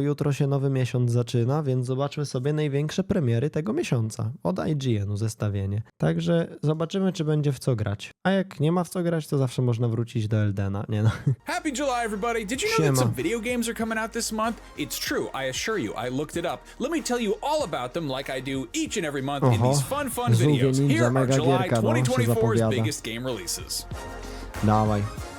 Jutro się nowy miesiąc zaczyna, więc zobaczmy sobie największe premiery tego miesiąca od IGN-u zestawienie. Także zobaczymy, czy będzie w co grać. A jak nie ma w co grać, to zawsze można wrócić do Eldena, nie no. Happy July everybody! Did you know Siema. that some video games are coming out this month? It's true, I assure you, I looked it up. Let me tell you all about them like I do each and every month Oho, in these fun fun videos. Here are July 2024's no, biggest game releases. Dawaj.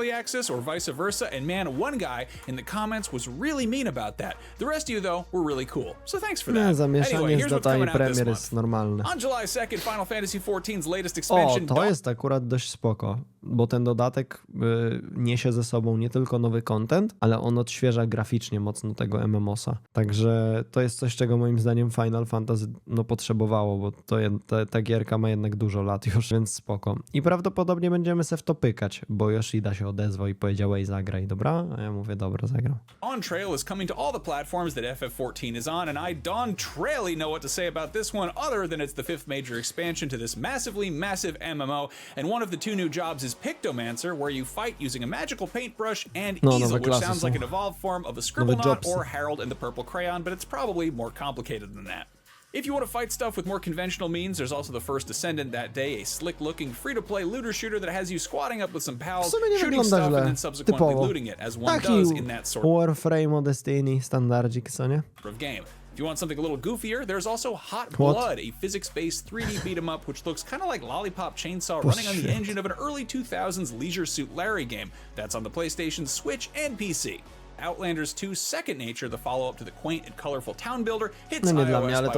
early access or vice versa, and man, one guy in the comments was really mean about that. The rest of you, though, were really cool. So thanks for that. anyway, here's what's coming out this month. On July 2nd, Final Fantasy XIV's latest oh, expansion... O, to jest akurat dość spoko. bo ten dodatek y, niesie ze sobą nie tylko nowy content, ale on odświeża graficznie mocno tego MMOSa. Także to jest coś, czego moim zdaniem Final Fantasy no, potrzebowało, bo to, ta, ta gierka ma jednak dużo lat już, więc spoko. I prawdopodobnie będziemy se w to pykać, bo Yoshida się odezwał i powiedział, ej zagraj, dobra? A ja mówię, dobra, zagram. On Trail is coming to all the platforms that FF14 is on and I don't really know what to say about this one other than it's the fifth major expansion to this massively massive MMO and one of the two new jobs is is Pictomancer, where you fight using a magical paintbrush and no, easel, which sounds like an evolved form of a Scribblenot or Harold and the Purple Crayon, but it's probably more complicated than that. If you want to fight stuff with more conventional means, there's also the first Ascendant that day, a slick-looking free-to-play looter shooter that has you squatting up with some pals, shooting stuff and then subsequently looting it, as one does in that sort Warframe Destiny, of game. If you want something a little goofier, there's also Hot what? Blood, a physics-based 3D beat 'em up, which looks kind of like Lollipop Chainsaw Bullshit. running on the engine of an early 2000s Leisure Suit Larry game. That's on the PlayStation, Switch, and PC. Outlanders 2 Second Nature, the follow-up to the quaint and colorful town builder, hits iOS by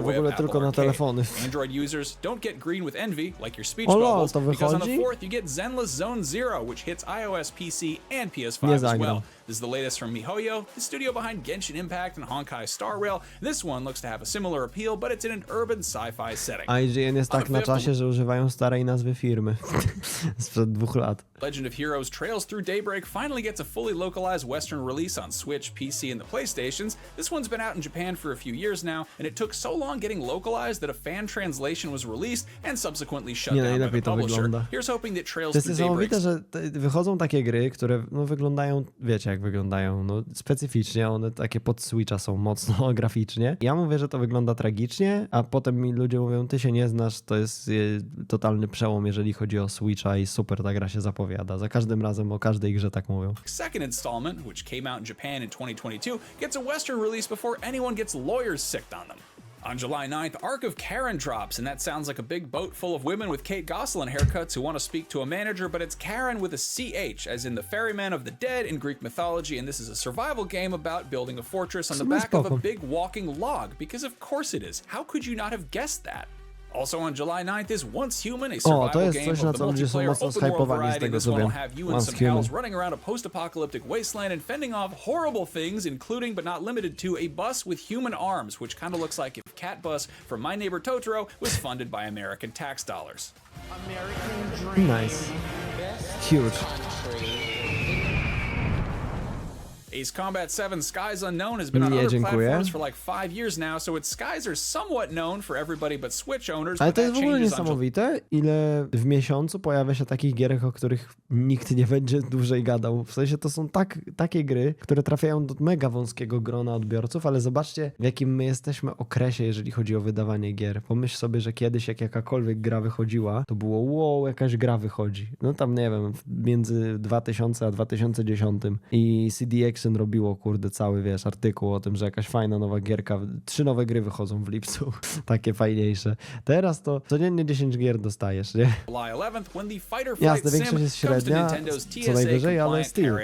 way of Apple Android users don't get green with envy, like your speech Ola, bubbles, because on the 4th you get Zenless Zone Zero, which hits iOS, PC, and PS5 as well. This is the latest from MiHoYo, the studio behind Genshin Impact and Honkai Star Rail. This one looks to have a similar appeal, but it's in an urban sci-fi setting. IGN jest tak na czasie, że używają starej nazwy firmy. Sprzed dwóch lat. Legend of Heroes Trails Through Daybreak finally gets a fully localized Western release on Switch, PC, and the PlayStations. This one's been out in Japan for a few years now, and it took so long getting localized that a fan translation was released and subsequently shut Nie, down by the publisher. Wygląda. Here's hoping that Trails to jest Through że wychodzą takie gry, które no, wyglądają, wiecie, jak wyglądają. No, specyficznie one takie pod Switcha są mocno graficznie. Ja mówię, że to wygląda tragicznie, a potem mi ludzie mówią, ty się nie znasz, to jest e, totalny przełom, jeżeli chodzi o Switcha i super ta gra się zapowiada. Za każdym razem o każdej grze tak mówią. Second installment, which came out in Japan in 2022, gets a western release before anyone gets lawyers sick on them. On July 9th, Arc of Karen drops, and that sounds like a big boat full of women with Kate Gosselin haircuts who want to speak to a manager, but it's Karen with a CH, as in the ferryman of the dead in Greek mythology, and this is a survival game about building a fortress on the back of a big walking log, because of course it is. How could you not have guessed that? Also on July 9th is Once Human, a oh, survival o, to jest coś, na co ludzie są mocno zhypowani z have you and some Human. running around a post-apocalyptic wasteland and fending off horrible things, including but not limited to a bus with human arms, which kind of looks like if Cat Bus from My Neighbor Totoro was funded by American tax dollars. American nice. Huge. Ace Combat 7 Skies Unknown has been on Nie, other dziękuję. platforms for like 5 years now, so its skies are somewhat known for everybody but Switch owners. Ale to jest w ogóle niesamowite, ile w miesiącu pojawia się takich gier, o których nikt nie będzie dłużej gadał. W sensie to są tak, takie gry, które trafiają do mega wąskiego grona odbiorców, ale zobaczcie, w jakim my jesteśmy okresie, jeżeli chodzi o wydawanie gier. Pomyśl sobie, że kiedyś jak jakakolwiek gra wychodziła, to było wow, jakaś gra wychodzi. No tam nie wiem, między 2000 a 2010 i CDX Action robiło, kurde, cały, wiesz, artykuł o tym, że jakaś fajna nowa gierka, trzy nowe gry wychodzą w lipcu, takie fajniejsze. Teraz to codziennie 10 gier dostajesz, nie? Jasne, większość jest średnia, co najwyżej, ale Steam.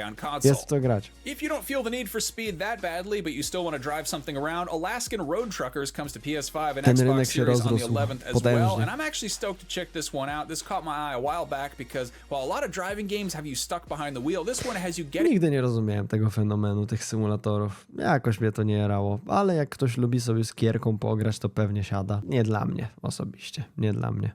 Jest w co grać. If you don't feel the need for speed that badly, but you still want to drive something around, Alaskan Road Truckers comes to PS5 and Ten Xbox Series on the 11th as potężnie. well, and I'm actually stoked to check this one out. This caught my eye a while back because while a lot of driving games have you stuck behind the wheel, this one has you getting... Nigdy nie rozumiałem tego fenomenu fenomenu tych symulatorów. Jakoś mnie to nie jarało, ale jak ktoś lubi sobie z kierką pograć, to pewnie siada. Nie dla mnie osobiście, nie dla mnie.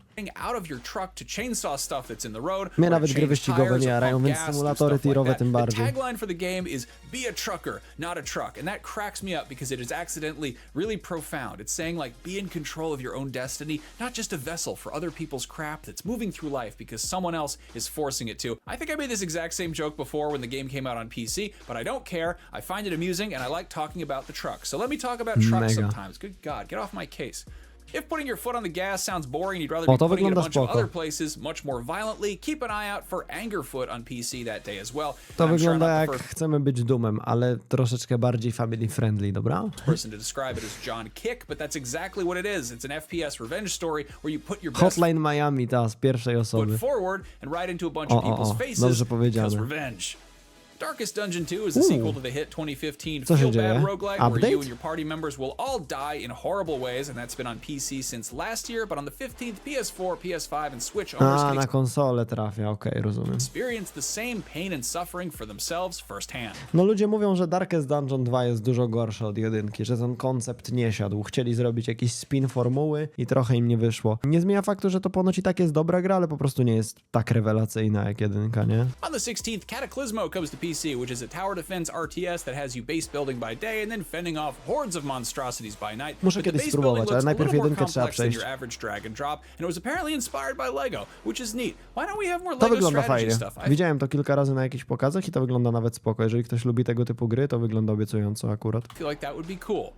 Mnie nawet gry wyścigowe nie jarają, więc symulatory tirowe tym bardziej. tagline for the game is be a trucker, not a truck, and that cracks me up because it is accidentally really profound. It's saying like be in control of your own destiny, not just a vessel for other people's crap that's moving through life because someone else is forcing it to. I think I made this exact same joke before when the game came out on PC, but I don't don't care. I find it amusing and I like talking about the truck. So let me talk about trucks Mega. sometimes. Good God, get off my case. If putting your foot on the gas sounds boring, you'd rather be Orta putting it a bunch of other places much more violently. Keep an eye out for Angerfoot on PC that day as well. To I'm sure I'm wygląda not the jak first chcemy być dumem, ale troszeczkę bardziej family friendly, dobra? person to describe it as John Kick, but that's exactly what it is. It's an FPS revenge story where you put your best Hotline Miami ta z pierwszej osoby. foot forward and right into a bunch O, of people's o, faces. because revenge. Darkest Dungeon 2 is a sequel to the hit 2015 Feel Bad Roguelike where you and your party members will all die in horrible ways and that's been on PC since last year, but on the 15th PS4, PS5 and Switch owners can na okej, rozumiem. experience the same pain and suffering for themselves firsthand. No ludzie mówią, że Darkest Dungeon 2 jest dużo gorsze od jedynki, że ten koncept nie siadł. Chcieli zrobić jakiś spin formuły i trochę im nie wyszło. Nie zmienia faktu, że to ponoć i tak jest dobra gra, ale po prostu nie jest tak rewelacyjna jak jedynka, nie? On the 16th, Cataclysmo comes to PC TDC, which is a tower defense RTS that has you base building by day and then fending off hordes of monstrosities by night. Muszę but kiedyś spróbować, ale najpierw jedynkę trzeba przejść. Your average drag and drop, and it was apparently inspired by LEGO, which is neat. Why don't we have more to LEGO wygląda fajnie. Stuff? Widziałem to kilka razy na jakichś pokazach i to wygląda nawet spoko. Jeżeli ktoś lubi tego typu gry, to wygląda obiecująco akurat. I feel like that would be cool.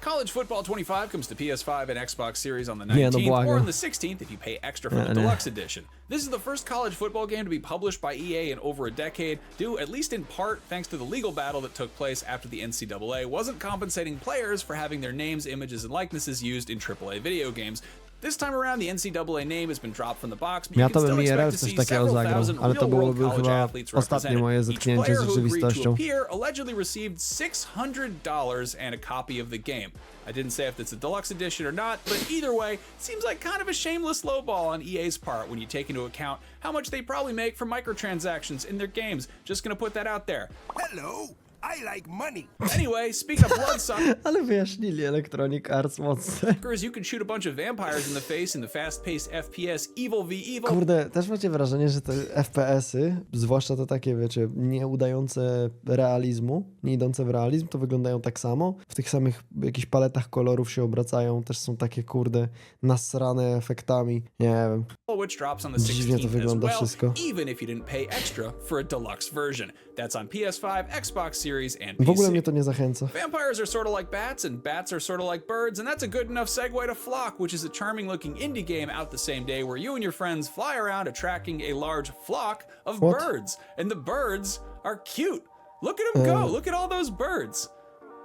College Football 25 comes to PS5 and Xbox Series on the 19th yeah, the or on the 16th if you pay extra for the Deluxe Edition. This is the first college football game to be published by EA in over a decade, due at least in part thanks to the legal battle that took place after the NCAA wasn't compensating players for having their names, images, and likenesses used in AAA video games, this time around, the NCAA name has been dropped from the box, but you Miał to can still expect to see several thousand real-world college athletes represented. Each player who agreed to appear allegedly received $600 and a copy of the game. I didn't say if it's a deluxe edition or not, but either way, seems like kind of a shameless lowball on EA's part when you take into account how much they probably make from microtransactions in their games. Just gonna put that out there. Hello, I like money. Anyway, speak of bloodsuckers, Ale wyjaśnili Electronic Arts mocno. you can shoot a bunch of vampires in the face in the fast-paced FPS Evil v Evil Kurde, też macie wrażenie, że te FPS-y, zwłaszcza te takie, wiecie, nie udające realizmu, nie idące w realizm, to wyglądają tak samo. W tych samych jakichś paletach kolorów się obracają, też są takie, kurde, nasrane efektami. Nie wiem. which drops on the Dziwnie to 16 as wygląda well, wszystko. even if you didn't pay extra for a deluxe version. That's on PS5, Xbox Series series and PC. ogóle mnie to nie zachęca. Vampires are sort of like bats, and bats are sort of like birds, and that's a good enough segue to Flock, which is a charming looking indie game out the same day where you and your friends fly around attracting a large flock of What? birds. And the birds are cute. Look at them go. Uh. Look at all those birds.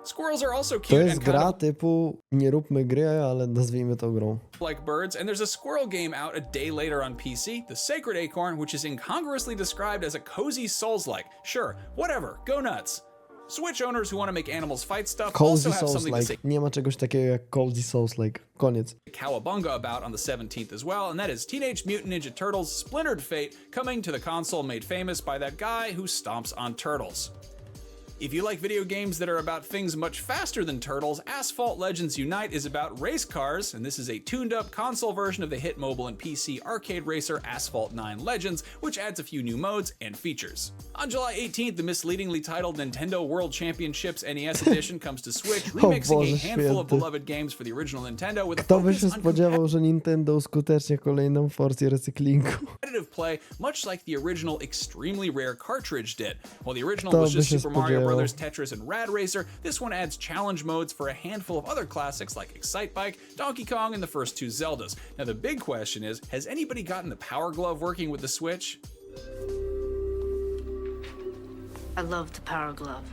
Squirrels are also To cute jest and kind gra of typu nie róbmy gry, ale nazwijmy to grą. like birds, and there's a squirrel game out a day later on PC, The Sacred Acorn, which is incongruously described as a cozy Souls like. Sure, whatever, go nuts. Switch owners who want to make animals fight stuff Call also have Souls something -like. to say. Nie ma czegoś takiego jak Cozy Souls like. Koniec. Cowabunga about on the 17th as well, and that is Teenage Mutant Ninja Turtles Splintered Fate coming to the console made famous by that guy who stomps on turtles. If you like video games that are about things much faster than turtles, Asphalt Legends Unite is about race cars, and this is a tuned up console version of the hit mobile and PC arcade racer Asphalt 9 Legends, which adds a few new modes and features. On July 18th, the misleadingly titled Nintendo World Championships NES Edition comes to Switch, oh, remixing Boże a handful święty. of beloved games for the original Nintendo with Kto a by Nintendo kolejną recyklingu? Competitive play, much like the original extremely rare cartridge did. While the original Kto was just Super Mario Brothers oh. Tetris and Rad Racer, this one adds challenge modes for a handful of other classics like Excitebike, Donkey Kong, and the first two Zeldas. Now, the big question is has anybody gotten the Power Glove working with the Switch? I love the Power Glove.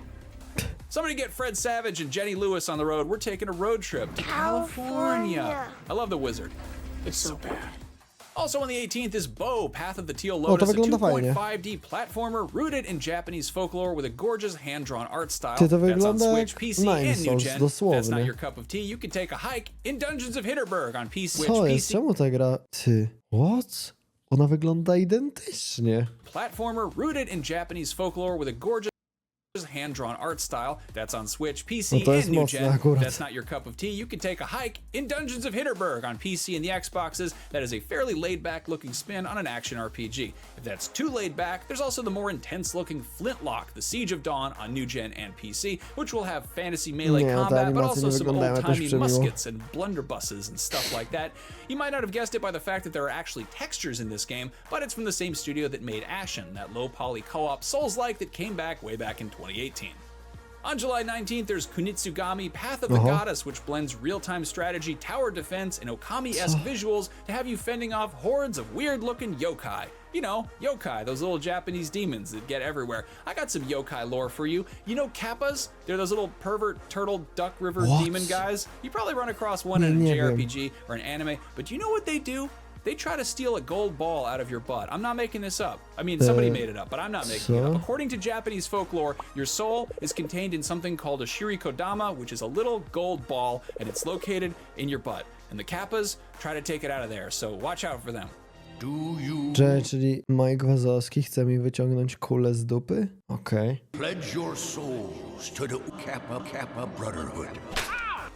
Somebody get Fred Savage and Jenny Lewis on the road. We're taking a road trip to California. California. I love the wizard. It's, it's so, so bad. bad. Also on the 18th is Bo, Path of the Teal Lotus, a 2.5D platformer rooted in Japanese folklore with a gorgeous hand-drawn art style. That's on Switch, PC and New Gen. That's not your cup of tea. You can take a hike in Dungeons of Hitterberg on PC, Switch, what? Ona wygląda identycznie. Platformer rooted in Japanese folklore with a gorgeous hand-drawn art style that's on Switch, PC, and new gen. If that's not your cup of tea, you can take a hike in Dungeons of Hinterberg on PC and the Xboxes. That is a fairly laid-back looking spin on an action RPG. If that's too laid back, there's also the more intense-looking Flintlock, The Siege of Dawn on new gen and PC, which will have fantasy melee combat, but also some old-timey muskets and blunderbusses and stuff like that. You might not have guessed it by the fact that there are actually textures in this game, but it's from the same studio that made Ashen, that low-poly co-op Souls-like that came back way back in 2018. On July 19th, there's Kunitsugami Path of the uh -huh. Goddess, which blends real time strategy, tower defense, and Okami esque visuals to have you fending off hordes of weird looking yokai. You know, yokai, those little Japanese demons that get everywhere. I got some yokai lore for you. You know kappas? They're those little pervert turtle duck river what? demon guys. You probably run across one in a JRPG or an anime, but you know what they do? They try to steal a gold ball out of your butt. I'm not making this up. I mean, somebody uh, made it up, but I'm not making so? it up. According to Japanese folklore, your soul is contained in something called a shirikodama, which is a little gold ball, and it's located in your butt. And the kappas try to take it out of there, so watch out for them. you? czyli Mike Wazowski chce mi wyciągnąć kulę z dupy? Okay. Pledge your souls to the Kappa Kappa Brotherhood.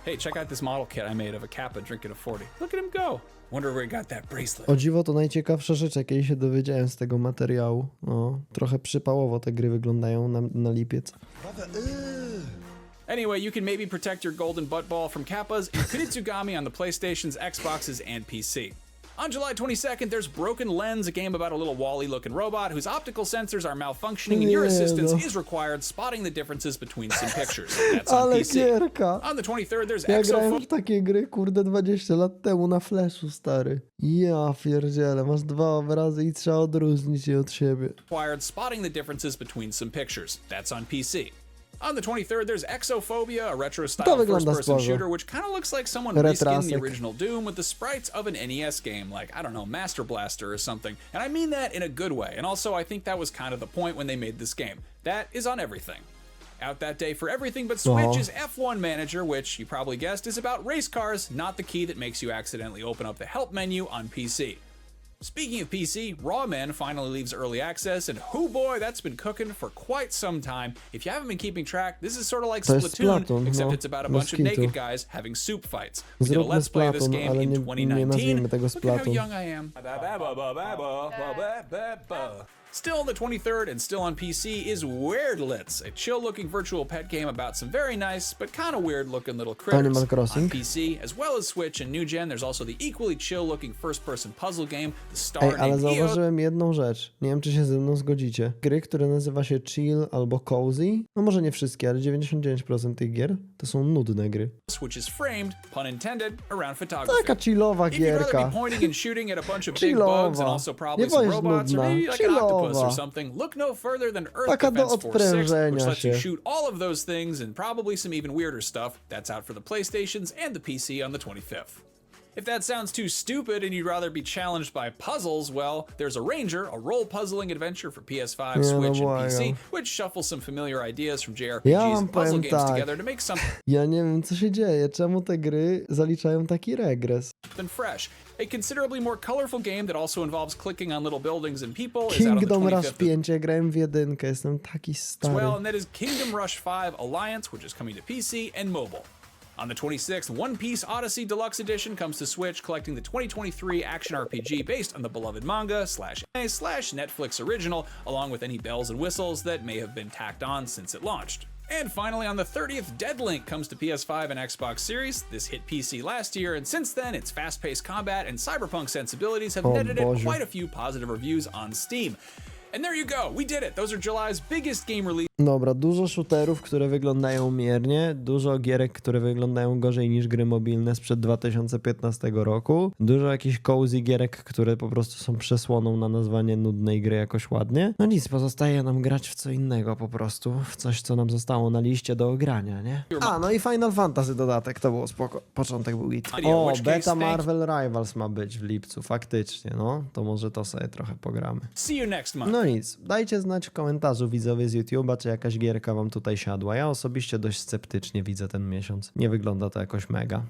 Hey, check out this model kit I made of a Kappa drinking a 40. Look at him go. Wonder where he got that bracelet. O dziwo to najciekawsza rzecz, jakiej się dowiedziałem z tego materiału. No, trochę przypałowo te gry wyglądają na, na lipiec. Eee. Anyway, you can maybe protect your golden butt ball from Kappas and Kitsugami on the PlayStations, Xboxes, and PC. On July 22nd, there's Broken Lens, a game about a little Wally looking robot whose optical sensors are malfunctioning and your assistance is required spotting the differences between some pictures. Ale PC. On the 23rd, there's Ja grałem Exo w takie gry, kurde, 20 lat temu na flashu, stary. Ja pierdziele, masz dwa obrazy i trzeba odróżnić je od siebie. required spotting the differences between some pictures. That's on PC. On the 23rd, there's Exophobia, a retro style first person shooter, which kind of looks like someone reskinned the original Doom with the sprites of an NES game, like, I don't know, Master Blaster or something. And I mean that in a good way. And also, I think that was kind of the point when they made this game. That is on everything out that day for everything but Switch is F1 Manager, which you probably guessed is about race cars, not the key that makes you accidentally open up the help menu on PC. Speaking of PC, Raw Men finally leaves early access, and hoo boy, that's been cooking for quite some time. If you haven't been keeping track, this is sort of like Splatoon, Splatoon except no, it's about a bunch of naked guys having soup fights. We did a let's play of this game in 2019. Look at how young I am. Still on the 23rd and still on PC is Weirdlets, a chill looking virtual pet game about some very nice but kind of weird looking little critters. Animal Crossing. On PC, as well as Switch and new gen, there's also the equally chill looking first person puzzle game, The Star Ej, ale zauważyłem jedną rzecz. Nie wiem, czy się ze mną zgodzicie. Gry, które nazywa się chill albo cozy, no może nie wszystkie, ale 99% tych gier to są nudne gry. Switch is framed, pun intended, around photography. Taka chillowa gierka. Chillowa. Nie rather be nudna. chillowa mowa. No Taka do odprężenia się. shoot all of those things and probably some even weirder stuff that's out for the PlayStations and the PC on the 25th. If that sounds too stupid and you'd rather be challenged by puzzles, well, there's Ranger, a role puzzling adventure for PS5, no Switch, and PC, which shuffles some familiar ideas from JRPGs Ja and puzzle games tak. together to make something Ja nie wiem, co się dzieje, czemu te gry zaliczają taki regres. than fresh. A considerably more colorful game that also involves clicking on little buildings and people is out on the Kingdom Rush 25 5, ja w jedynkę, jestem taki well, stary. and that is Kingdom Rush 5 Alliance, which is coming to PC and mobile. On the 26th, One Piece Odyssey Deluxe Edition comes to Switch, collecting the 2023 action RPG based on the beloved manga slash anime slash Netflix original, along with any bells and whistles that may have been tacked on since it launched. And finally, on the 30th, Deadlink comes to PS5 and Xbox Series. This hit PC last year, and since then, its fast paced combat and cyberpunk sensibilities have oh, netted it quite a few positive reviews on Steam. And there you go, we did it. Those are July's biggest game releases. Dobra, dużo shooterów, które wyglądają miernie, dużo gierek, które wyglądają gorzej niż gry mobilne sprzed 2015 roku, dużo jakichś cozy gierek, które po prostu są przesłoną na nazwanie nudnej gry jakoś ładnie. No nic, pozostaje nam grać w co innego po prostu, w coś, co nam zostało na liście do ogrania, nie? A, no i Final Fantasy dodatek, to było spoko. Początek był O, beta Marvel Rivals ma być w lipcu, faktycznie, no. To może to sobie trochę pogramy. No nic, dajcie znać w komentarzu widzowie z YouTube'a, czy jakaś gierka wam tutaj siadła. Ja osobiście dość sceptycznie widzę ten miesiąc. Nie wygląda to jakoś mega.